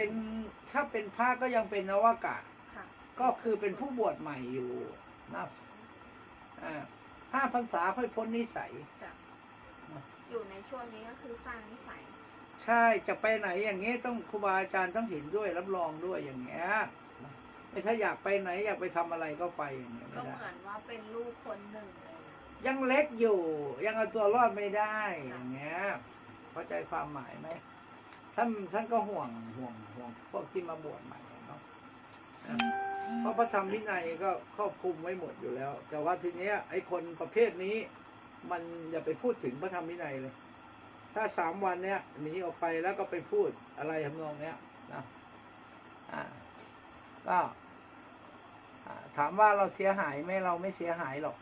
เป็นถ้าเป็นพระก็ยังเป็นนวากาศค่ะก็คือเป็นผู้บวชใหม่อยู่นะอ่าห้าพรรษาค่อยพ้นนิสัยจะอยู่ในช่วงนี้ก็คือสร้างนิสัยใช่จะไปไหนอย่างนี้ต้องครูบาอาจารย์ต้องเห็นด้วยรับรองด้วยอย่างเงี้ยไม่ถ้าอยากไปไหนอยากไปทำอะไรก็ไปอย่างเงี้ยก็ไม่เหได้มือนว่าเป็นลูกคนหนึ่งเลยนะยังเล็กอยู่ ยังเอาตัวรอดไม่ได้อย่างเงี้ยเข้าใจความหมายไหม ท่านท่านก็ห่วงห่วงห่วงพวกที่มาบวชใหม่เนาะเพราะพระธรรมวินัยก็ครอบคลุมไว้หมดอยู่แล้ว แต่ว่าทีเนี้ยไอ้คนประเภทนี้ มันอย่าไปพูดถึงพระธรรมวินัยเลย ถ้าสามวันเนี้ยหนีออกไปแล้วก็ไปพูดอะไรทำนองเนี้ยนะอ่าก็ถามว่าเราเสียหายไหมเราไม่เสียหายหรอก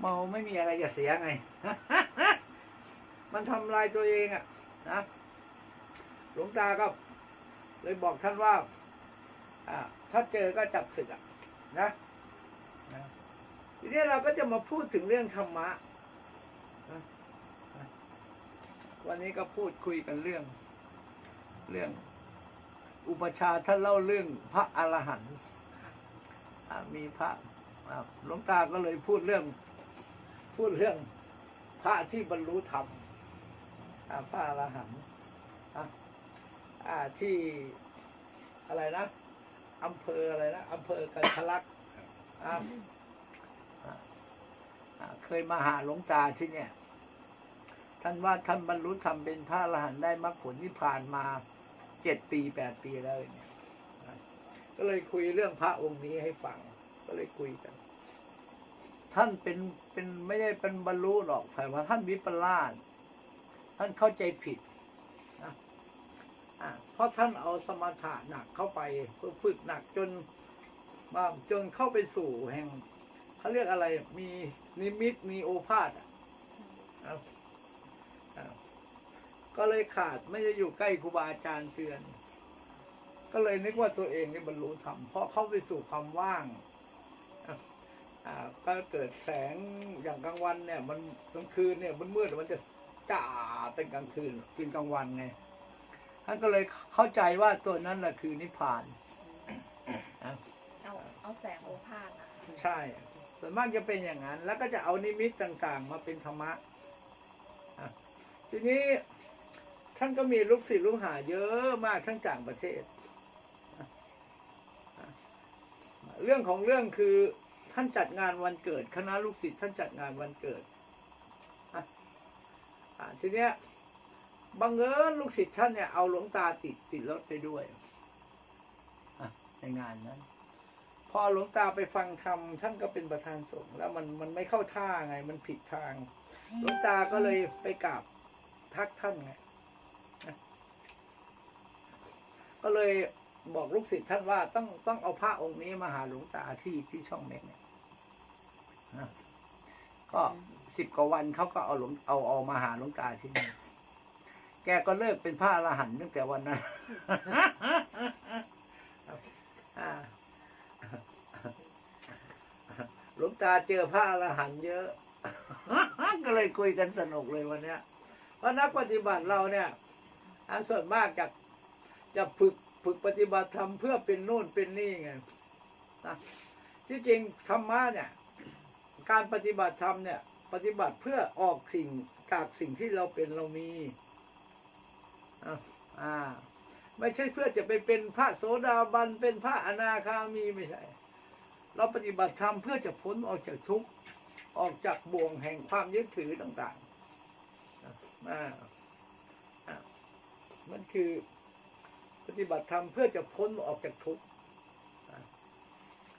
เมาไม่มีอะไรจะเสียไง มันทำลายตัวเองอะนะ ลวงตาก็ เลยบอกท่านว่า อ่า ถ้าเจอก็จับศึกอะนะนะทีนี้เราก็จะมาพูดถึงเรื่องธรรมะนะวันนี้ก็พูดคุยกันเรื่อง เรื่อง อุปชาท่านเล่าเรื่องพระอรหันต์มีพระหลวงตาก็เลยพูดเรื่อง พูดเรื่อง พระที่บรรลุธรรมพระอรหันต์ อ่าที่อะไรนะอำเภออะไรนะอำเภอกันทะลักอ่าเคยมาหาหลวงตาที่เนี่ย ท่านว่าท่านบรรลุธรรมเป็นพระอรหันต์ได้มรรคผลที่ผ่านมาเจ็ดปีแปดปีแล้วเนี่ยก็เลยคุยเรื่องพระองค์นี้ให้ฟัง ก็เลยคุยกัน ท่านเป็นเป็นไม่ได้เป็นบรรลุหรอกแต่ว่าท่านวิปลาสท่านเข้าใจผิด เพราะท่านเอาสมถะหนักเข้าไปฝึกหนักจนมาจนเข้าไปสู่แห่งเขาเรียกอะไรมีนิมิตมีโอภาษก็เลยขาดไม่ได้อยู่ใกล้ครูบาอาจารย์เตือน ก็เลยนึกว่าตัวเองได้บรรลุธรรมเพราะเข้าไปสู่ความว่างก็เกิดแสงอย่างกลางวันเนี่ย มันกลางคืนเนี่ยมันมืดมันจะจ้าเป็นกลางคืนกินกลางวันไง ท่านก็เลยเข้าใจว่าตัวนั้นแหละคือนิพพานเอาเอาแสงโอภาสนะใช่ ส่วนมากจะเป็นอย่างนั้น แล้วก็จะเอานิมิตต่างๆ มาเป็นธรรมะอะทีนี้ท่านก็มีลูกศิษย์ลูกหาเยอะมากทั้งต่างประเทศอะอะเรื่องของเรื่องคือท่านจัดงานวันเกิด คณะลูกศิษย์ท่านจัดงานวันเกิดอะอะทีเนี้ย บังเอิญลูกศิษย์ท่านเนี่ยเอาหลวงตาติดติดรถไปด้วยอะในงานนั้น พอหลวงตาไปฟังธรรมท่านก็เป็นประธานสงฆ์แล้วมันมันไม่เข้าท่าไง มันผิดทางหลวงตาก็เลยไปกราบทักท่านไงนะก็เลยบอกลูกศิษย์ท่านว่าต้องต้องเอาพระองค์นี้มาหาหลวงตาที่ที่ช่องเม็กเนี่ยนะก็สิบกว่าวันเขาก็เอาหลวงเอาเอามาหาหลวงตาที่นี่แกก็เลิกเป็นพระอรหันต์ตั้งแต่วันนั้นหลวงตาเจอพระอรหันต์เยอะ ก็เลยคุยกันสนุกเลยวันเนี้ย เพราะนักปฏิบัติเราเนี่ยอันส่วนมากจะจะฝึกฝึกปฏิบัติธรรมเพื่อเป็นโน่นเป็นนี่ไงนะที่จริงธรรมะเนี่ย การปฏิบัติธรรมเนี่ย ปฏิบัติเพื่อออกสิ่งจากสิ่งที่เราเป็นเรามี อ่า ไม่ใช่เพื่อจะไปเป็นพระโสดาบันเป็นพระอนาคามีไม่ใช่ เราปฏิบัติธรรมเพื่อจะพ้นออกจากทุกข์ออกจากบ่วงแห่งความยึดถือต่างๆอ่าอ่ามันคือปฏิบัติธรรมเพื่อจะพ้นออกจากทุกข์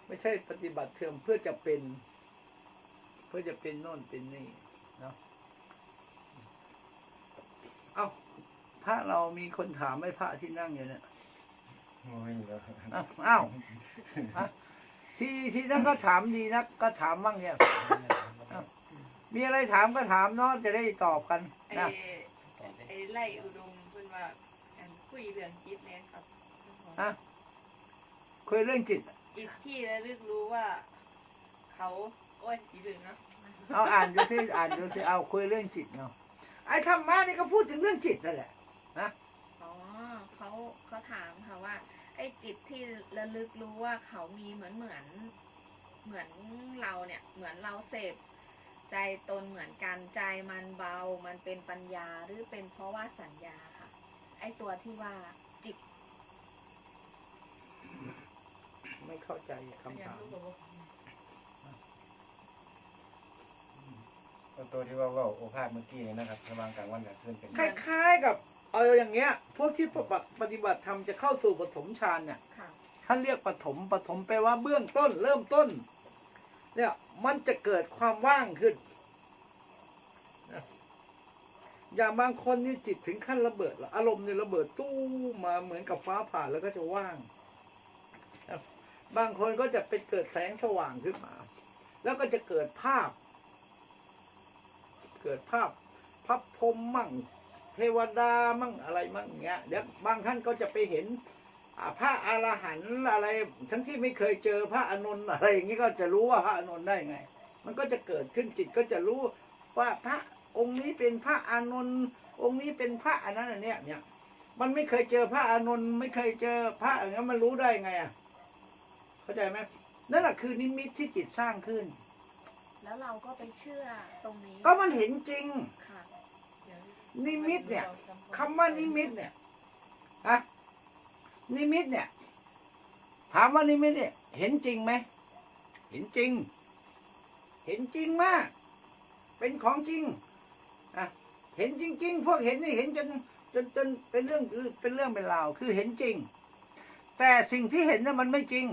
ไม่ใช่ปฏิบัติธรรมเพื่อจะเป็น เพื่อจะเป็นโน่นเป็นนี่เนาะเอาพ ระเรามีคนถามไหม่พระที่นั่งอยู่เนี่ยไม่แล้วอ้าวอ้าวอะที่ที่นั่นก็ถามดีนะก็ถามบ้างเนี่ยอ้าวมีอะไรถามก็ถามเนาะจะได้ตอบกันไอ้นะไอ้ไล่อุดมเพิ่นว่าอันคุยเรื่องจิตเนี่ยครับฮะคุยเรื่องจิตจิตที่ระลึกรู้ว่า เขาโอ้ยอีถึงเนาะเอาอ่านดูสิอ่านดูสิเอาคุยเรื่องจิตเนาะไอ้ธรรมะนี่ก็พูดถึงเรื่องจิตนั่นแหละ อ๋อเขาเขาถามจิตที่ระลึกรู้ว่าเขามีเหมือนเหมือน เหมือนเราเนี่ย เหมือนเราเสพใจตนเหมือนกันใจมันเบา มันเป็นปัญญาหรือเป็นเพราะว่าสัญญาค่ะ ไอตัวที่ว่าจิตไม่เข้าใจคำถามตัวที่ว่าเว่าโอภาสเมื่อกี้นี่นะครับระหว่างกลางวันกับคืนเป็นคล้ายๆกับ เอาอย่างเงี้ย พวกที่ปฏิบัติปฏิบัติธรรมจะเข้าสู่ปฐมฌานเนี่ยค่ะท่านเรียกปฐมปฐมแปลว่าเบื้องต้น เริ่มต้น เนี่ยมันจะเกิดความว่างขึ้นนะอย่างบางคนนี่จิตถึงขั้นระเบิดแล้วอารมณ์เนี่ยระเบิดตู้มมาเหมือนกับฟ้าผ่าแล้วก็จะว่างนะบางคนก็จะเป็นเกิดแสงสว่างขึ้นมา แล้วก็จะเกิดภาพ เกิดภาพ พับพรหมมั่งเทวดามั่งอะไรมั่งเงี้ยเดี๋ยวบางท่านก็จะไปเห็นอ่าพระอรหันต์อะไร ทั้งที่ไม่เคยเจอพระอานนท์อะไรอย่างนี้ก็จะรู้ว่าพระอานนท์ได้ไง มันก็จะเกิดขึ้นจิตก็จะรู้ว่าพระองค์นี้เป็นพระอานนท์องค์นี้เป็นพระอันนั้นอันเนี้ยเนี่ยมันไม่เคยเจอพระอานนท์ไม่เคยเจอพระอย่างนั้นมันรู้ได้ไงอะเข้าใจไหมนั่นแหละคือนิมิตที่จิตสร้างขึ้น แล้วเราก็ไปเชื่อตรงนี้ ก็มันเห็นจริงค่ะ นิมิตเนี่ยคำว่านิมิตเนี่ยอะนิมิตเนี่ย ถามว่านิมิตเนี่ย เห็นจริงไหมเห็นจริง เห็นจริงมาก เป็นของจริงอะเห็นจริง ๆ พวกเห็นนี่เห็นจนจนจนเป็นเรื่องเป็นเรื่องเป็นราวคือเห็นจริง แต่สิ่งที่เห็นน่ะมันไม่จริง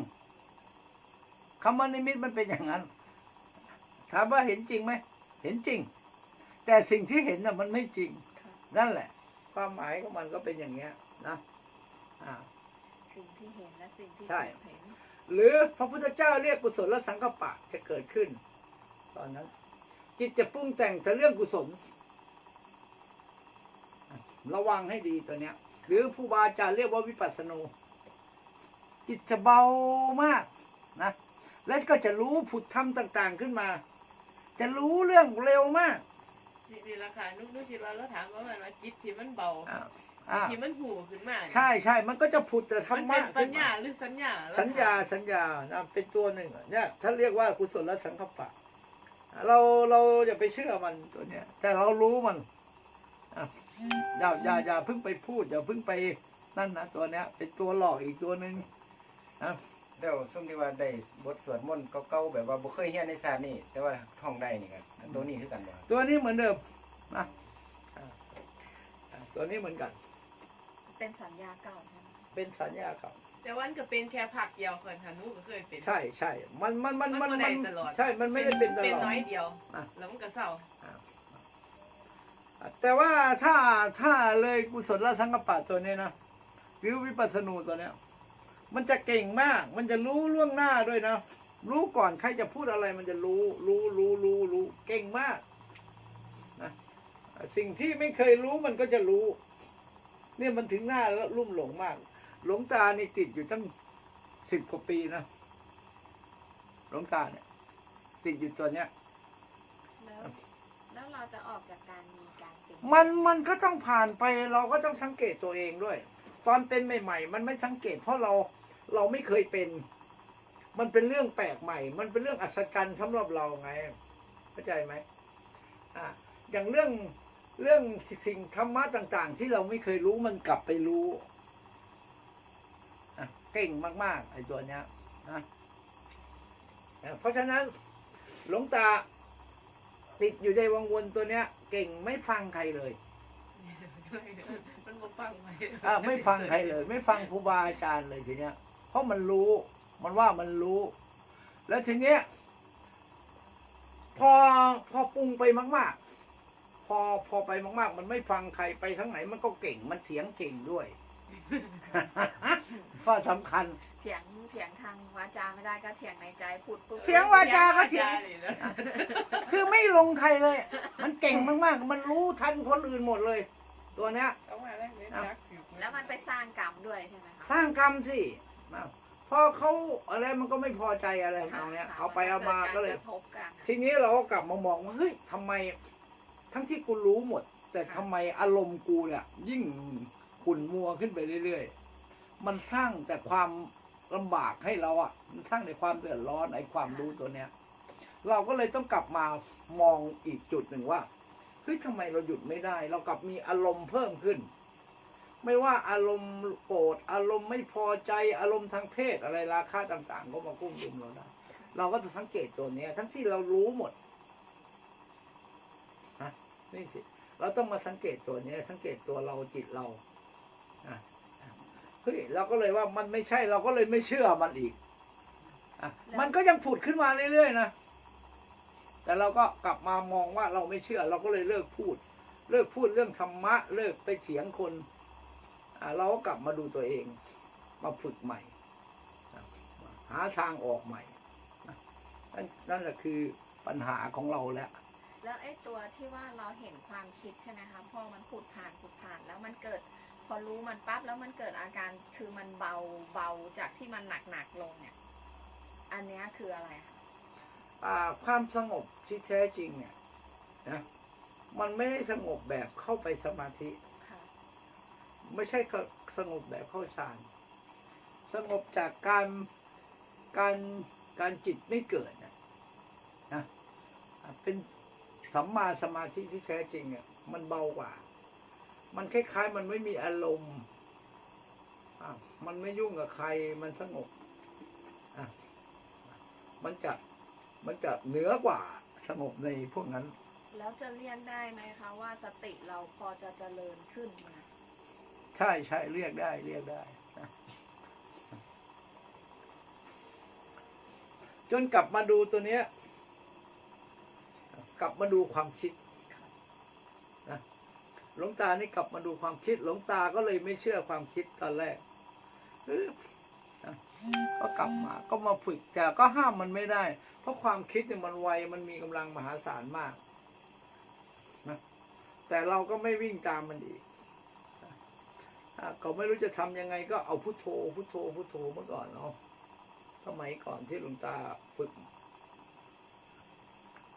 คำว่านิมิตมันเป็นอย่างนั้น ถามว่าเห็นจริงไหมเห็นจริง แต่สิ่งที่เห็นน่ะมันไม่จริงค่ะนั่นแหละ ความหมายของมันก็เป็นอย่างเงี้ยนะอ่าสิ่งที่เห็นและสิ่งที่ใช่เห็นหรือพระพุทธเจ้าเรียกกุศลสังกปะจะเกิดขึ้น ตอนนั้น จิตจะปรุงแต่งแต่เรื่องกุศล ระวังให้ดีตัวเนี้ย หรือผู้บาอาจารย์เรียกว่าวิปัสสนูจิตจะเบามากนะแล้วก็จะรู้ผุดธรรมต่าง ๆขึ้นมา จะรู้เรื่องเร็วมาก นี่นี่ราคานุกนุกคิดว่าเราถามว่ามันว่าจิตที่มันเบาอ่าอ่าที่มันหูขึ้นมาเนี่ยใช่ใช่มันก็จะผุดแต่ธรมัรนมะเป็นปัขึ้ญนญามาหรือสัญญาเรสัญญาถมสัญญานะเป็นตัวหนึ่งอะเนี่ยท่านเรียกว่ากุศลสังคปะ เราเราอย่าไปเชื่อมันตัวเนี้ย แต่เรารู้มันอะอย่าอย่าอย่าเพิ่งไปพูดอย่าเพิ่งไปนั่นนะตัวเนี้ย เป็นตัวหลอกอีกตัวหนึ่งนะ เดี๋ยวซุ่มที่ว่าได้บทสวดมนต์เก่าๆแบบว่าบ่เคยเฮียนในศาสตร์นี่ แต่ว่าท่องได้นี่ครับอันตัวนี้คือกันบ่ครับตัวนี้เหมือนเดิมนะอะอะตัวนี้เหมือนกัน เป็นสัญญาเก่าใช่ไหมเป็นสัญญาเก่าแต่วันก็เป็นแค่ผักเดียวเคินค่ะนุกก็เคยเป็น ใช่ใช่มันมันมันมันมันบ่ได้มันตลอดใช่ มันไม่ได้เป็นตเป็นลอดน้อยเดียวอะแล้วมันก็เศร้าแต่ว่าถ้าถ้าเลยกุศลสังกปะตัวนี้นะหรือวิปัสสนูตัวเนี้ย มันจะเก่งมาก มันจะรู้ล่วงหน้าด้วยนะ รู้ก่อนใครจะพูดอะไร มันจะรู้ รู้ รู้ รู้ รู้ เก่งมากนะสิ่งที่ไม่เคยรู้มันก็จะรู้ เนี่ยมันถึงหน้าแล้วลุ่มหลงมาก หลวงตานี่ติดอยู่ตั้งสิบกว่าปีนะ หลวงตาเนี่ย ติดอยู่ตัวเนี้ย แล้วแล้วเราจะออกจากการมีการเป็นมันมันก็ต้องผ่านไป เราก็ต้องสังเกตตัวเองด้วย ตอนเป็นใหม่ ๆ มันไม่สังเกต เพราะเราเราไม่เคยเป็น มันเป็นเรื่องแปลกใหม่ มันเป็นเรื่องอัศจรรย์สำหรับเราไงเข้าใจไหมอะอย่างเรื่องเรื่องสิ่งธรรมะต่าง ๆ ที่เราไม่เคยรู้มันกลับไปรู้อะเก่งมาก ๆ ไอ้ตัวเนี้ยนะอะเพราะฉะนั้นหลวงตาติดอยู่ในวังวนตัวเนี้ย เก่งไม่ฟังใครเลย มันบ่ฟังไว้อะไม่ฟังใครเลย ไม่ฟังครูบาอาจารย์เลยทีเนี้ย เพราะมันรู้ มันว่ามันรู้ แล้วทีเนี้ย พอพอปรุงไปมาก ๆ พอพอไปมาก ๆ มันไม่ฟังใครไปทั้งไหน มันก็เก่งมันเถียงเก่งด้วยก็สำคัญเถียงเถียงทางวาจาไม่ได้ก็เถียงในใจพูดปุ๊บเถียงวาจาก็เถียงนี่นะคือไม่ลงใครเลย มันเก่งมากๆ มันรู้ทันคนอื่นหมดเลย ตัวเนี้ยเอามา แล้วเนี่ยจักอยู่แล้วมันไปสร้างกรรมด้วยใช่ไหมสคะร้างกรรมสิอ้าวพอเขาอะไรมันก็ไม่พอใจอะไรเอาเนี้ยเอาไปเอามาก็เลยกระทบกันทีนี้เราก็กลับมามองว่าเฮ้ยทำไม ทั้งที่กูรู้หมด แต่ทำไมอารมณ์กูเนี่ยยิ่งขุ่นมัวขึ้นไปเรื่อยๆ มันสร้างแต่ความลำบากให้เราอะมันสร้างในความเดือดร้อนไอ้ความรู้ตัวเนี้ย เราก็เลยต้องกลับมามองอีกจุดหนึ่งว่าเฮ้ยทำไมเราหยุดไม่ได้ เรากลับมีอารมณ์เพิ่มขึ้น ไม่ว่าอารมณ์โกรธอารมณ์ไม่พอใจอารมณ์ทางเพศอะไรราคาต่างๆ ก็มากุ้มลุมเราได้เราก็จะสังเกตตัวเนี้ยทั้งที่เรารู้หมดฮะนี่สิเราต้องมาสังเกตตัวเนี้ยสังเกตตัวเราจิตเราอะเฮ้ยเราก็เลยว่ามันไม่ใช่เราก็เลยไม่เชื่อมันอีกอะมันก็ยังผุดขึ้นมาเรื่อยๆนะแต่เราก็กลับมามองว่าเราไม่เชื่อ เราก็เลยเลิกพูด เลิกพูดเรื่องธรรมะ เลิกไปเถียงคนอ่า เราก็กลับมาดูตัวเอง มาฝึกใหม่อะหาทางออกใหม่นะนั่นนั่นแหละคือปัญหาของเราแล้วแล้วไอ้ตัวที่ว่าเราเห็นความคิดใช่ไหมคะพอมันผุดผ่านผุดผ่านแล้วมันเกิด พอรู้มันปั๊บแล้วมันเกิดอาการคือมันเบาเบาจากที่มันหนักหนักๆลงเนี่ย อันเนี้ยคืออะไรคะอ่าความสงบที่แท้จริงเนี่ยนะมันไม่ได้สงบแบบเข้าไปสมาธิค่ะ ไม่ใช่สงบแบบเข้าฌานสงบจากการการการจิตไม่เกิดนะนะอะเป็นสัมมาสมาธิที่แท้จริงเนี่ยมันเบากว่า มันคล้ายๆ มันไม่มีอารมณ์มันไม่ยุ่งกับใครมันสงบมันจะมันจะเหนือกว่าสงบในพวกนั้น แล้วจะเรียกได้ไหมคะว่าสติเราพอจะเจริญขึ้นม ใช่ใช่เรียกได้ เรียกได้ จนกลับมาดูตัวเนี้ย กลับมาดูความคิดนะหลวงตานี่กลับมาดูความคิด หลวงตาก็เลยไม่เชื่อความคิดตอนแรกก็กลับมา ก็มาฝึกแต่ก็ห้ามมันไม่ได้ เพราะความคิดเนี่ยมันไวมันมีกำลังมหาศาลมากนะแต่เราก็ไม่วิ่งตามมันอีก อะก็ไม่รู้จะทำยังไงก็เอาพุทโธพุทโธพุทโธเมื่อก่อนเนาะสมัยก่อนที่หลวงตาฝึก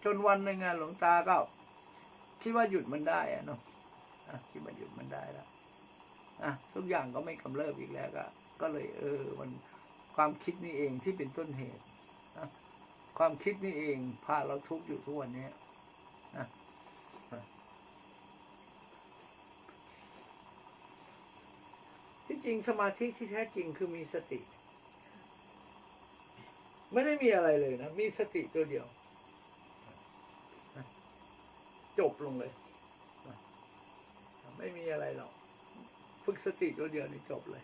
จนวันหนึ่งอะหลวงตาก็คิดว่าหยุดมันได้อะเนาะคิดว่าหยุดมันได้แล้วอะทุกอย่างก็ไม่กำเริบอีกแล้วก็ก็เลย เออ มันความคิดนี่เองที่เป็นต้นเหตุนะความคิดนี่เองพาเราทุกข์อยู่ทุกวันนี้นะ ที่ จริงสมาธิที่แท้จริงคือมีสติ ไม่ได้มีอะไรเลยนะ มีสติตัวเดียว จบลงเลย ไม่มีอะไรหรอก ฝึกสติตัวเดียวนี่จบเลย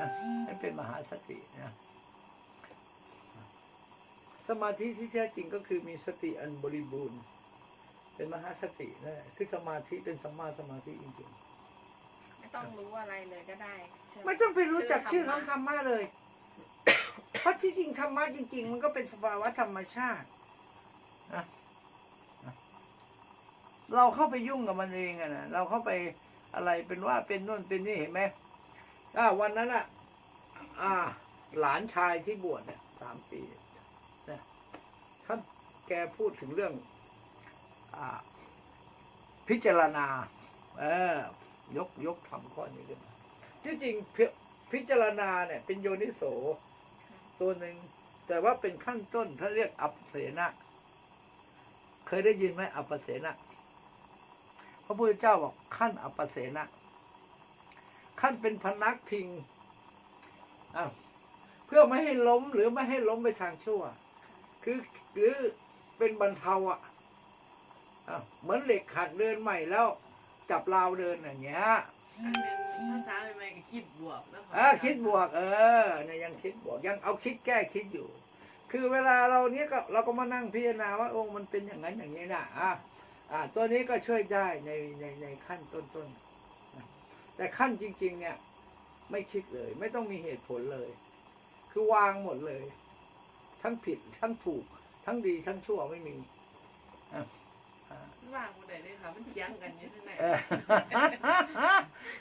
นะนั่นเป็นมหาสตินะสมาธิที่แท้จริงก็คือมีสติอันบริบูรณ์ เป็นมหาสตินะคือสมาธิเป็นสัมมาสมาธิจริงๆ ไม่ต้องรู้อะไรเลยก็ได้ใช่ไม่ต้องไปรู้จักชื่อธรของธรรมะเลย เพราะที่จริงธรรมะจริง ๆ มันก็เป็นสภาวะธรรมชาติ เราเข้าไปยุ่งกับมันเองอะนะเราเข้าไปอะไรเป็นว่าเป็นนู่นเป็นนี่เห็นไหมอ่าวันนั้นอะอ่า หลานชายที่บวชเนี่ยสามปีนะท่านแกพูดถึงเรื่อง อ่า พิจารณา เออ ยกยกทำข้อนี้ขึ้นมาที่จริงพิพิจารณาเนี่ย เป็นโยนิโสตัวหนึ่งแต่ว่าเป็นขั้นต้นถ้าเรียกอัปเสนะเคยได้ยินไหมอัปเสนะพระพุทธเจ้าบอกขั้นอัปเสนะขั้นเป็นพนักพิงเพื่อไม่ให้ล้มหรือไม่ให้ล้มไปทางชั่ว คือหรือเป็นบรรเทาอะอะเหมือนเหล็กขัดเดินใหม่แล้ว จับราวเดินอย่างเงี้ยอันเป็นภาษาใหม่ๆก็คิดบวกนะเออคิดบวก เออเนี่ยยังคิดบวกยังเอาคิดแก้คิดอยู่ คือเวลาเราเนี้ยก็เราก็มานั่งพิจารณาว่าโอ้มันเป็นอย่างนั้นอย่างนี้นะอะอ่าตัวนี้ก็ช่วยได้ในในในขั้นต้นๆนะแต่ขั้นจริง ๆ เนี่ย ไม่คิดเลย ไม่ต้องมีเหตุผลเลย คือวางหมดเลย ทั้งผิดทั้งถูก ทั้งดีทั้งชั่วไม่มีอะอ่า ว่างบ่ได้เลยค่ะมันเถียงกันอยู่ทั้งนั้นเออ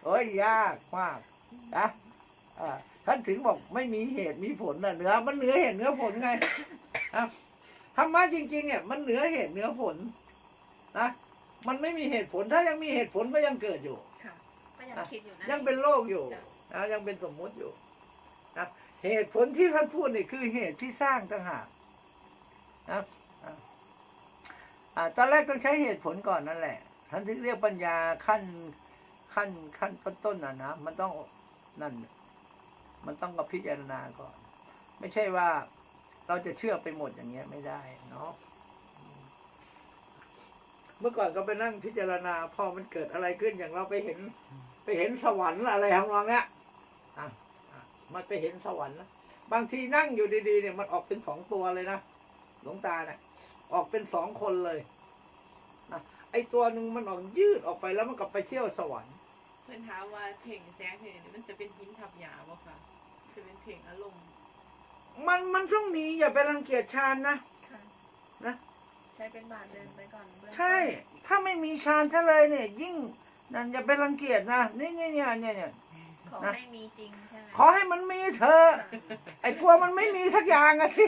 โอ้ยยากมากนะอ่าท่านถึงบอกไม่มีเหตุมีผลนะเหนือ มันเหนือเหตุเหนือผลไงอะธรรมะจริง ๆ เนี่ย มันเหนือเหตุเหนือผลนะมันไม่มีเหตุผลถ้ายังมีเหตุผลก็ยังเกิดอยู่ ค่ะก็ยังคิดอยู่นะยังเป็นโลกอยู่จ้ะนะยังเป็นสมมุติอยู่นะเหตุผลที่ท่านพูดนี่คือเหตุที่สร้างต่างหากนะ อ่าตอนแรกต้องใช้เหตุผลก่อนนั่นแหละท่านถึงเรียกปัญญาขั้นขั้นขั้นต้นๆน่ะนะมันต้องนั่น มันต้องกับพิจารณาก่อน ไม่ใช่ว่าเราจะเชื่อไปหมดอย่างเงี้ยไม่ได้เนาะเมื่อก่อนก็ไปนั่งพิจารณาพอมันเกิดอะไรขึ้นอย่างเราไปเห็น ไปเห็นสวรรค์อะไรของเราเนี้ยอะมันไปเห็นสวรรค์นะบางทีนั่งอยู่ดีๆเนี่ยมันออกเป็นสองตัวเลยนะหลวงตาเนี่ย ออกเป็นสองคนเลยนะไอตัวหนึ่งมันออกยืดออกไปแล้วมันก็ไปเที่ยวสวรรค์เพื่อนถามว่าเพ่งแสงเพ่งนี่มันจะเป็นหินทับหยาบ่ค่ะ จะเป็นเพ่งอารมณ์มันมันต้องมีอย่าไปรังเกียจฌานนะค่ะนะ ใช้เป็นบาทเดินไปก่อนเบื้องต้นใช่ ถ้าไม่มีฌานซะเลยเนี่ย ยิ่งนั่นอย่าไปรังเกียจนะนี่เนี่ยเนี่ยเนี่ยเนี่ย ขอนะ ให้มีจริงใช่ไหมขอให้มันมีเธอะ ไอ้กลัวมันไม่มีสักอย่างอะสิ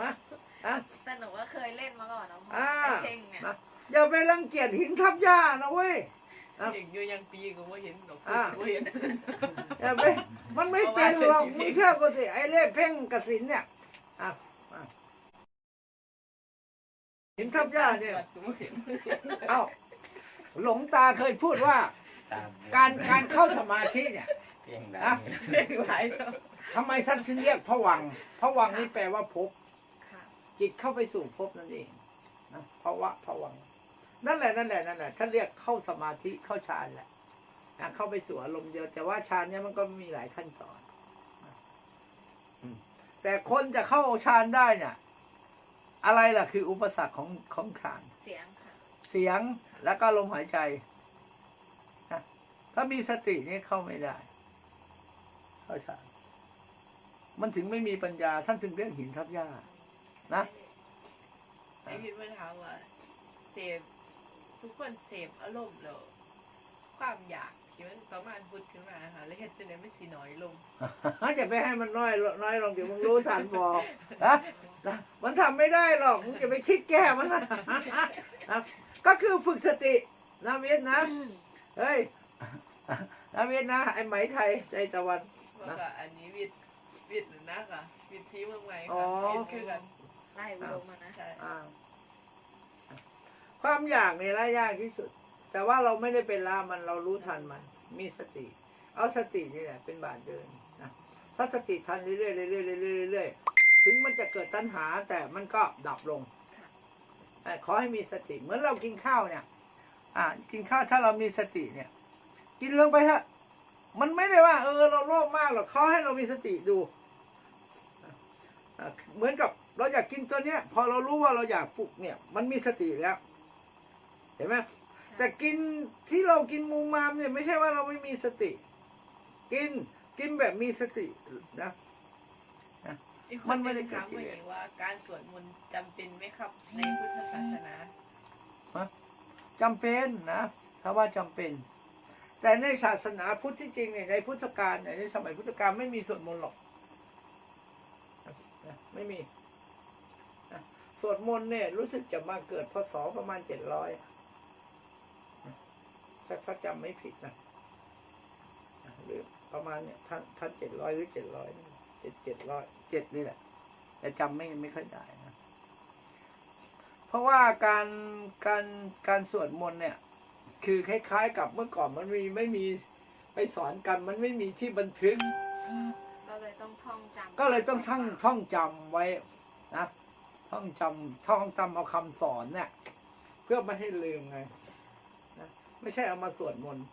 มาอะ แต่หนูก็เคยเล่นมาก่ อนนะพ่ออ่าไอ้เพ่งเนี่ยนะอย่าไปรังเกียจหินทับหญ้านะเว้ย อะเพ่งอยู่ยังปีก็ว่าเห็นดอกอ่าว่าเห็น อย่าไปมันไม่เป็นหรอกมึงเชื่อกูสิไอ้เล่เพ่งกสินเนี่ยอะอะหินทับหญ้าเนี่ย เอ้าหลวงตาเคยพูดว่า ตามการการเข้าสมาธิเนี่ย เพียงใดอะเพ่งหลายแล้วทำไมท่านถึงเรียกผวังค์ผวังค์นี่แปลว่าภพค่ะจิตเข้าไปสู่ภพนั่นเองนะ ภาวะผวังค์นั่นแหละนั่นแหละนั่นแหละท่านเรียกเข้าสมาธิเข้าฌานแหละนะเข้าไปสู่อารมณ์เดียวแต่ว่าฌานเนี่ยมันก็มีหลายขั้นตอนนะอืมแต่คนจะเข้าฌานได้เนี่ย อะไรล่ะคืออุปสรรคของของฌาน เสียงค่ะ เสียงแล้วก็ลมหายใจนะถ้ามีสตินี่เข้าไม่ได้ เข้าฌาน มันถึงไม่มีปัญญาท่านถึงเรียกหินทับหญ้านะไอ้พี่เพื่อนถามว่าเสพทุกคนเสพอารมณ์แล้วความอยากที่มันประมาณพุดขึ้นมาค่ะแล้วเห็นจะไหนไม่สีน้อยลงจะไปให้มันน้อยน้อยลงเดี๋ยวมึงรู้ทันบอกนะนะมันทำไม่ได้หรอกมึงจะไปคิดแก้มันนะนะก็คือฝึกสตินะเวียนนะเฮ้ยนะเวียนนะไอ้ไหมไทยใจตะวันว่าก็อันนี้วิทย์วิทย์นะค่ะวิทย์ที่เมืองใหม่อ๋อค่ะวิทย์คือกันไล่อุดมมานะใช่อ่า ความอยากเนี่ยละยากที่สุด แต่ว่าเราไม่ได้เป็นลามันเรารู้ทันมัน มีสติ เอาสตินี่แหละเป็นบาทเดินนะถ้าสติทันเรื่อยๆเรื่อยๆเรื่อยๆเรื่อยๆถึงมันจะเกิดตัณหาแต่มันก็ดับลงขอให้มีสติ เหมือนเรากินข้าวเนี่ย อ่า กินข้าวถ้าเรามีสติเนี่ย กินลงไปเถอะมันไม่ได้ว่า เออ เราโลภมากหรอกเขาให้เรามีสติดูเหมือนกับเราอยากกินตัวเนี้ย พอเรารู้ว่าเราอยากปลุกเนี่ย มันมีสติแล้ว ห็นไหมแต่กินที่เรากินมูมามเนี่ยไม่ใช่ว่าเราไม่มีสติ กินกินแบบมีสตินะมันไม่ได้เกิดถามกิว่าเอย่างว่าการสวดมนต์จำเป็นไหมครับ ในพุทธศาสนาจำเป็นนะถ้าว่าจำเป็น แต่ในศาสนาพุทธที่จริงเนี่ยในพุทธกาลเนี่ยในสมัยพุทธกาลไม่มีสวดมนต์หรอกไม่มีสวดมนต์เนี่ยรู้สึกจะมาเกิดพศประมาณเจ็ดร้อย ถ้าถ้าจำไม่ผิดนะนะหรือประมาณเนี่ยพันพันเจ็ดร้อยหรือเจ็ดร้อยเจ็ดเจ็ดร้อยเจ็ดนี่แหละ แต่จำไม่ไม่ค่อยได้นะ เพราะว่าการการการสวดมนต์เนี่ย คือคล้าย ๆ กับเมื่อก่อนมันมีไม่มีไปสอนกันมันไม่มีที่บันทึก ก็เลยต้องท่องจำก็เลยต้องท่องท่องจำไว้นะท่องจำท่องจำเอาคำสอนเนี่ย เพื่อไม่ให้ลืมไงนะ ไม่ใช่เอามาสวดมนต์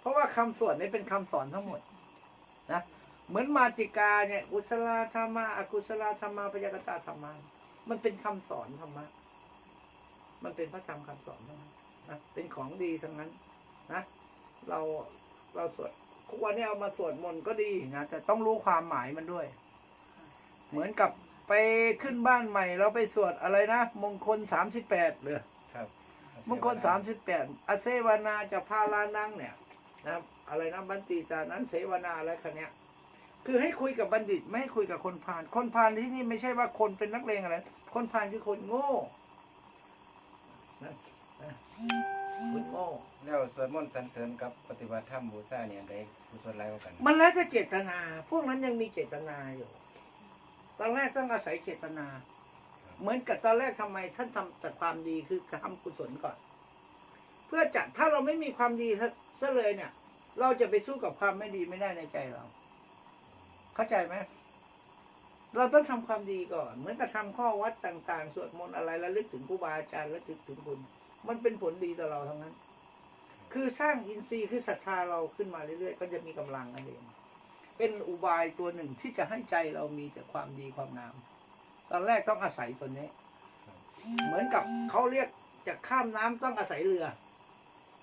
เพราะว่าคำสวดนี้เป็นคำสอนทั้งหมด นะเหมือนมาจิกาเนี่ยกุศลธรรมะอกุศลธรรมะปยากตาธรรมะมันเป็นคำสอนธรรมะมันเป็นพระธรรมคำสอนทั้งนั้นนะเป็นของดีทั้งนั้น นะเราเราสวดทุกวันนี้เอามาสวดมนต์ก็ดีนะแต่ต้องรู้ความหมายมันด้วย เหมือนกับไปขึ้นบ้านใหม่ เราไปสวดอะไรนะมงคลสามสิบแปดเลย มงคลสามสิบแปดอเซวนาจะพาลานังเนี่ยนะอะไรนะบันติตานั้นเสวนาอะไรคันเนี้ย คือให้คุยกับบัณฑิต ไม่ให้คุยกับคนพาลคนพาลที่นี่ไม่ใช่ว่าคนเป็นนักเลงอะไร คนพาลคือคนโง่นะนะคุณโง่แล้วสวดมนต์สรรเสริญกับปฏิบัติธรรมบูชาเนี่ยได้กุศลหลายกว่ากัน มันแล้วจะเจตนา พวกนั้นยังมีเจตนาอยู่ตอนแรกต้องอาศัยเจตนา เหมือนกับตอนแรกทำไม ท่านทำแต่ความดีคือทำกุศลก่อน เพื่อจะถ้าเราไม่มีความดีซะเลยเนี่ย เราจะไปสู้กับความไม่ดีไม่ได้ในใจเรา เข้าใจไหมเราต้องทำความดีก่อน เหมือนกับทำข้อวัดต่าง ๆ สวดมนต์อะไรแล้วลึกถึงครูบาอาจารย์แล้วลึกถึงคุณ มันเป็นผลดีต่อเราทั้งนั้น คือสร้างอินทรีย์คือศรัทธาเราขึ้นมาเรื่อยๆ ก็จะมีกำลังนั่นเอง เป็นอุบายตัวหนึ่งที่จะให้ใจเรามีแต่ความดีความงาม ตอนแรกต้องอาศัยตัวนี้ เหมือนกับเขาเรียกจะข้ามน้ำต้องอาศัยเรือ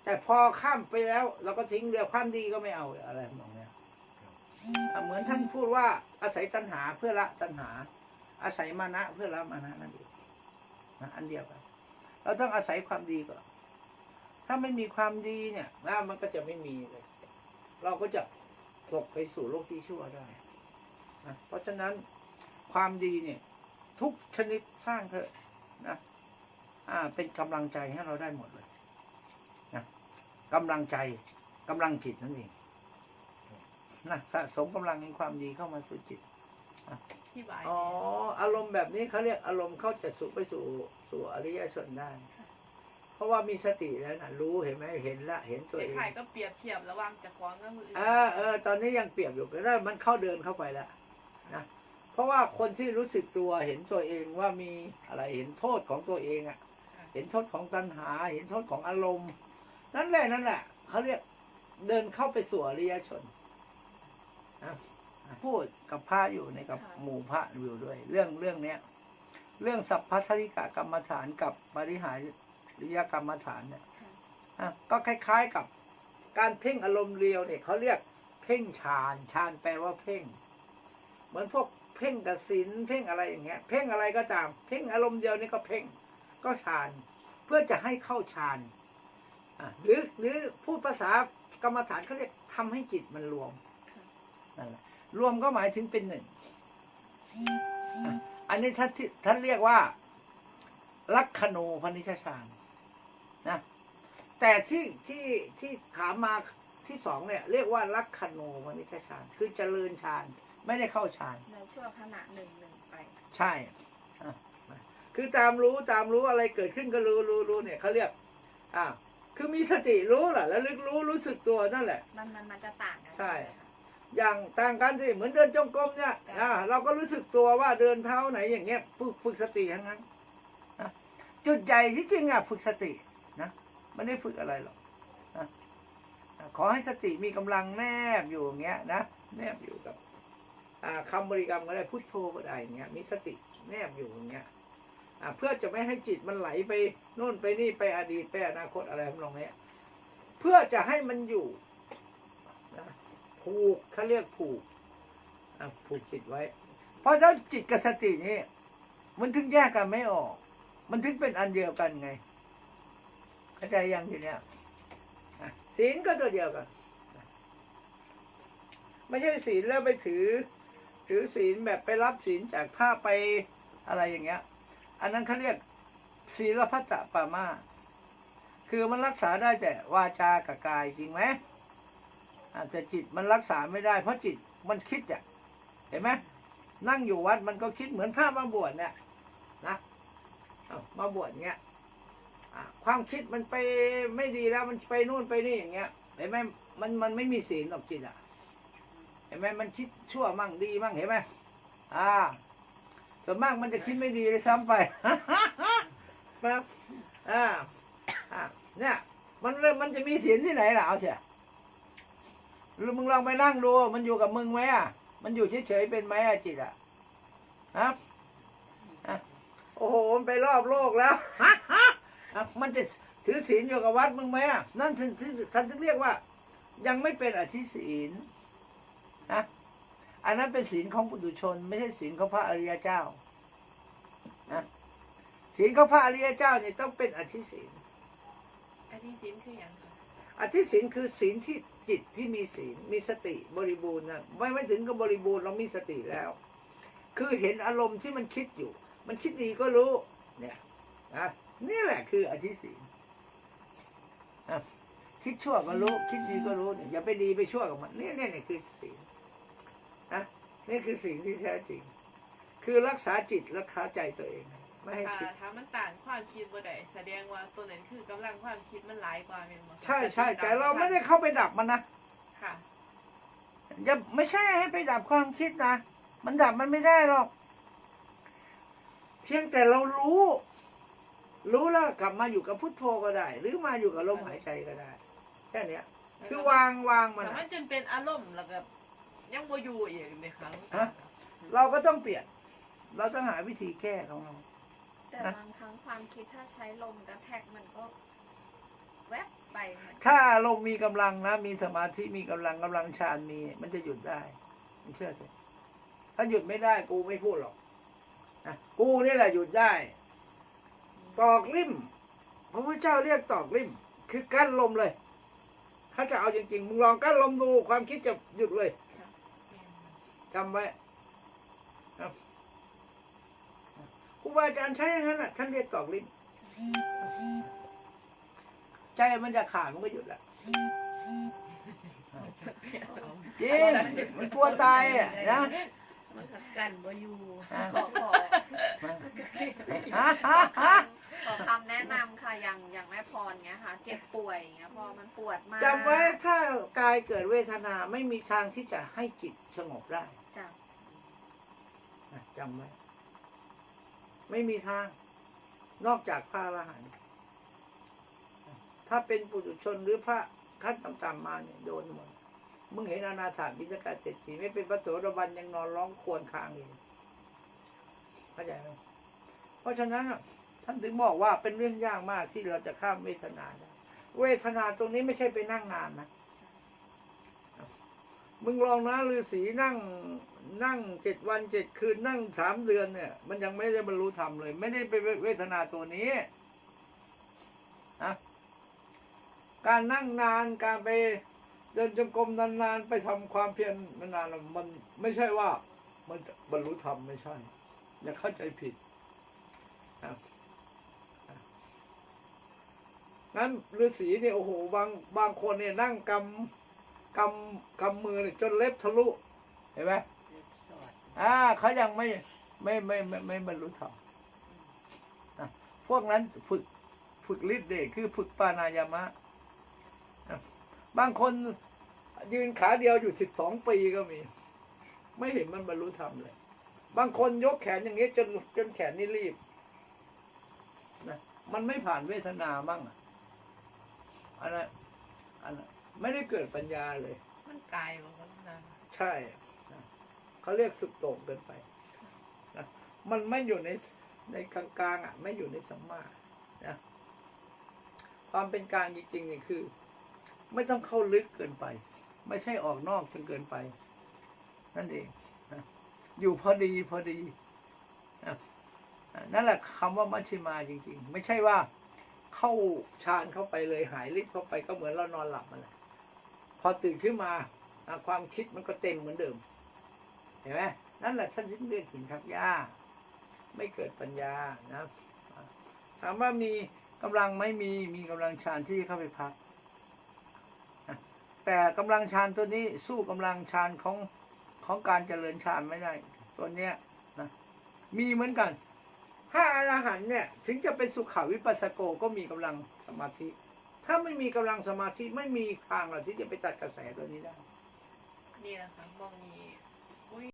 แต่พอข้ามไปแล้ว เราก็ทิ้งเรือความดีก็ไม่เอาอะไรทำนองเนี้ยอะเหมือนท่านพูดว่าอาศัยตัณหาเพื่อละตัณหา อาศัยมานะเพื่อละมานะนั่นเองนะอันเดียวกันเราต้องอาศัยความดีก่อนถ้าไม่มีความดีเนี่ยนะมันก็จะไม่มีเลย เราก็จะตกไปสู่โลกที่ชั่วได้นะเพราะฉะนั้นความดีเนี่ย ทุกชนิดสร้างเถอะนะอ่า เป็นกำลังใจให้เราได้หมดเลยนะกำลังใจกำลังจิตนั่นเองนะสะสมกำลังในความดีเข้ามาสู่จิตที่บายอ๋ออารมณ์แบบนี้เขาเรียกอารมณ์เขาจะสู่ไปสู่สู่อริยชนได้เพราะว่ามีสติแล้วนะรู้เห็นไหมเห็นละเห็นตัวเองคล้ายๆก็เปรียบเทียบระหว่างเจะคล้าของกับมืออื่นเออเออตอนนี้ยังเปรียบอยู่ก็ได้มันเข้าเดินเข้าไปแล้วนะ เพราะว่าคนที่รู้สึกตัวเห็นตัวเองว่ามีอะไรเห็นโทษของตัวเองอะ่ะ เห็นโทษของตัณหา เห็นโทษของอารมณ์ นั่นแหละนั่นแหละเขาเรียกเดินเข้าไปสู่อริยชนพูดกับพระอยู่ในกับหมู่พระอยู่ด้วย เรื่องเรื่องเนี้ย เรื่องสัพพัทธริกากรรมฐานกับบริหารริยกรรมฐานเนี่ยอะก็คล้าย ๆกับการเพ่งอารมณ์เรียวเนี่ยเขาเรียกเพ่งฌานฌานแปลว่าเพ่ง เหมือนพวก เพ่งกสินเพ่งอะไรอย่างเงี้ย เพ่งอะไรก็ตาม เพ่งอารมณ์เดียวนี่ก็เพ่งก็ฌาน เพื่อจะให้เข้าฌานหรือหรือพูดภาษากรรมฐานเขาเรียกทำให้จิตมันรวมนั่นแหละรวมก็หมายถึงเป็นหนึ่งอันนี้ท่านที่ท่านเรียกว่าลักขณูพนิชฌานนะแต่ที่ที่ที่ถามมาที่สองเนี่ย เรียกว่าลักขณูพนิชฌานคือเจริญฌาน ไม่ได้เข้าฌาน ในช่วงขณะหนึ่งหนึ่งไป ใช่อะคือตามรู้ตามรู้อะไรเกิดขึ้นก็รู้รู้รู้เนี่ยเขาเรียก อ่า คือมีสติรู้แหละแล้วลึกรู้รู้สึกตัวนั่นแหละ มันมันมันจะต่างกันใช่ไหมคะอย่างต่างกันสิเหมือนเดินจงกรมเนี่ยจ้ะอ่าเราก็รู้สึกตัวว่าเดินเท้าไหนอย่างเงี้ยฝึกฝึกสติทั้งนั้นนะจุดใหญ่ที่จริงอะฝึกสตินะไม่ได้ฝึกอะไรหรอกนะอะขอให้สติมีกำลังแนบอยู่อย่างเงี้ยนะแนบอยู่กับ อ่าคำบริกรรมก็ได้พุทโธก็ได้อย่างเงี้ยมีสติแนบอยู่อย่างเงี้ยเพื่อจะไม่ให้จิตมันไหลไปโน่นไปนี่ไปอดีตไปอนาคตอะไรทำนองเนี้ยเพื่อจะให้มันอยู่นะผูกเขาเรียกผูกผูกจิตไว้ เพราะถ้าจิตกับสตินี่มันถึงแยกกันไม่ออก มันถึงเป็นอันเดียวกันไงเข้าใจยังทีเนี้ยศีลก็ตัวเดียวกัน ไม่ใช่ศีลแล้วไปถือ ถือศีลแบบไปรับศีลจากพระไปอะไรอย่างเงี้ย อันนั้นเขาเรียกศีลพัตปามาคือมันรักษาได้แต่วาจากับกายจริงไหมอาแต่จิตมันรักษาไม่ได้ เพราะจิตมันคิดอะเห็นไหมนั่งอยู่วัดมันก็คิดเหมือนพระมาบวชเนี่ยนะเอามาบวชเงี้ยอ่ความคิดมันไปไม่ดีแล้วมันไปนู่นไปนี่อย่างเงี้ยเห็นไหมมันมันไม่มีศีลหรอกจิตอะ เห็นไหมมันคิดชั่วมั่งดีมั่งเห็นไหมอ่าส่วนมากมันจะคิดไม่ดีเลยซ้ำไปครับอ่าอ่าเนี่ยมันเริ่มมันจะมีศีลที่ไหนล่ะเอาเถอะหรือมึงลองไปนั่งดู มันอยู่กับมึงไหมอะ มันอยู่เฉยๆเป็นไหมอะจิตอะฮะโอ้โหมันไปรอบโลกแล้วอะมันจะถือศีลอยู่กับวัดมึงไหมอะนั่นถึงถึงท่านถึงเรียกว่า ยังไม่เป็นอธิศีล อันนั้นเป็นศีลของปุถุชน ไม่ใช่ศีลของพระอริยเจ้านะศีลของพระอริยเจ้าเนี่ยต้องเป็นอธิศีลอันที่สินคืออย่างไรอธิศีลคือศีลที่จิตที่มีศีลมีสติบริบูรณ์นะไม่ไม่ถึงกับบริบูรณ์เรามีสติแล้ว คือเห็นอารมณ์ที่มันคิดอยู่ มันคิดดีก็รู้ เนี่ยนะนี่แหละคืออธิศีลนะคิดชั่วก็รู้ คิดดีก็รู้เนี่ยอย่าไปดีไปชั่วกับมันเนี่ยเนี่ยเนี่ยคือสิ่ง นะนี่คือสิ่งที่แท้จริง คือรักษาจิตรักษาใจตัวเองไม่ให้ถ้าคิดถ้ามันต่างความคิดบ่ได้แสดงว่าตัวนั้นคือกำลังความคิดมันหลายกว่าแม่นบ่คะใช่ใช่แต่เราไม่ได้เข้าไปดับมันนะค่ะอย่าไม่ใช่ให้ไปดับความคิดนะมันดับมันไม่ได้หรอก เพียงแต่เรารู้ รู้แล้วกลับมาอยู่กับพุทโธก็ได้ หรือมาอยู่กับลมหายใจก็ได้แค่เนี้ยคือวางวางมันแต่อะมันจนเป็นอารมณ์แล้วก็ ยังบ่อยู่อีกเลยค่ะฮะ เราก็ต้องเปลี่ยน เราต้องหาวิธีแก้ของเรา แต่นะบางครั้งความคิดถ้าใช้ลมกระแทกมันก็ แวบไปเหมือนถ้าลมมีกำลังนะ มีสมาธิมีกำลังกำลังฌานมี มันจะหยุดได้ไม่เชื่อสิถ้าหยุดไม่ได้กูไม่พูดหรอกนะกูนี่แหละหยุดได้ ตอกลิ่มพระพุทธเจ้าเรียกตอกลิ่ม คือกั้นลมเลย ถ้าจะเอาจริงๆมึงลองกั้นลมดูความคิดจะหยุดเลย จำไว้นะครูบาอาจารย์ใช้อย่างนั้นแหละท่านเรียกตอกลิ่มใจมันจะขาดมันก็หยุดแหละจริงมันกลัวตายอะนะมันก็กันบ่อยู่อ่าขอขอฮะฮะฮะขอคำแนะนำค่ะอย่างอย่างแม่พรเงี้ยค่ะ เจ็บป่วยอย่างเงี้ยพอมันปวดมากจำไว้ถ้ากายเกิดเวทนาไม่มีทางที่จะให้จิตสงบได้จ้ะนะจำไว้ไม่มีทาง นอกจากพระอรหันต์ถ้าเป็นปุถุชนหรือพระขั้นต่ำๆมาเนี่ยโดนหมดมึงเห็นอนาถาบิณฑกาเศรษฐีไม่เป็นพระโสดาบันยังนอนร้องครวรครางอยู่เข้าใจไหมเพราะฉะนั้นน่ะท่านถึงบอกว่าเป็นเรื่องยากมากที่เราจะข้ามเวทนาได้เวทนาตรงนี้ไม่ใช่ไปนั่งนานนะ มึงลองนะฤาษีนั่งนั่งเจ็ดวันเจ็ดคืนนั่งสามเดือนเนี่ย มันยังไม่ได้บรรลุธรรมเลย ไม่ได้ไปเวทนาตัวนี้นะการนั่งนานการไปเดินจงกรมนานๆไปทำความเพียรนานๆมันไม่ใช่ว่า มันบรรลุธรรมไม่ใช่ อย่าเข้าใจผิดนะงั้นฤาษีเนี่ยโอ้โหบางบางคนเนี่ยนั่งกำ กำกำมือจนเล็บทะลุ เห็นไหมอ่าเขายังไม่ไม่ไม่ไม่ไม่บรรลุธรรมพวกนั้นฝึกฝึกฤทธิ์เดชคือฝึกปานายามะ บางคนยืนขาเดียวอยู่สิบสองปีก็มี ไม่เห็นมันบรรลุธรรมเลย บางคนยกแขนอย่างเงี้จนจนแขนนี่รีบนะมันไม่ผ่านเวทนาบ้างอะอันนั้นอันนั้น ไม่ได้เกิดปัญญาเลย มันกลายบ่ครับนะใช่นะเขาเรียกสุดโต่งเกินไปนะมันไม่อยู่ในในกลางๆอะ ไม่อยู่ในสัมมานะความเป็นกลางจริงๆเนี่ยคือ ไม่ต้องเข้าลึกเกินไป ไม่ใช่ออกนอกจนเกินไป นั่นเองนะอยู่พอดีพอดีนะนั่นแหละคำว่ามัชฌิมาจริง ๆ ไม่ใช่ว่าเข้าฌานเข้าไปเลยหายฤทธิ์เข้าไปก็เหมือนเรานอนหลับมันแหละพ อตื่นขึ้นมาความคิดมันก็เต็มเหมือนเดิม เห็นไหมนั่นแหละท่านเรียกหินทับหญ้า ไม่เกิดปัญญานะถามว่ามีกำลังไหม่มีมีกำลังฌานที่เข้าไปพัก แต่กำลังฌานตัวนี้สู้กำลังฌานของของการเจริญฌานไม่ได้ ตัวเนี้ยนะมีเหมือนกัน ถ้าอรหันต์เนี่ย ถึงจะเป็นสุขาวิปัสสโกก็มีกำลังสมาธิ ถ้าไม่มีกำลังสมาธิไม่มีทางหรอกที่จะไปตัดกระแสตัวนี้ได้ นี่แหละค่ะมองนี้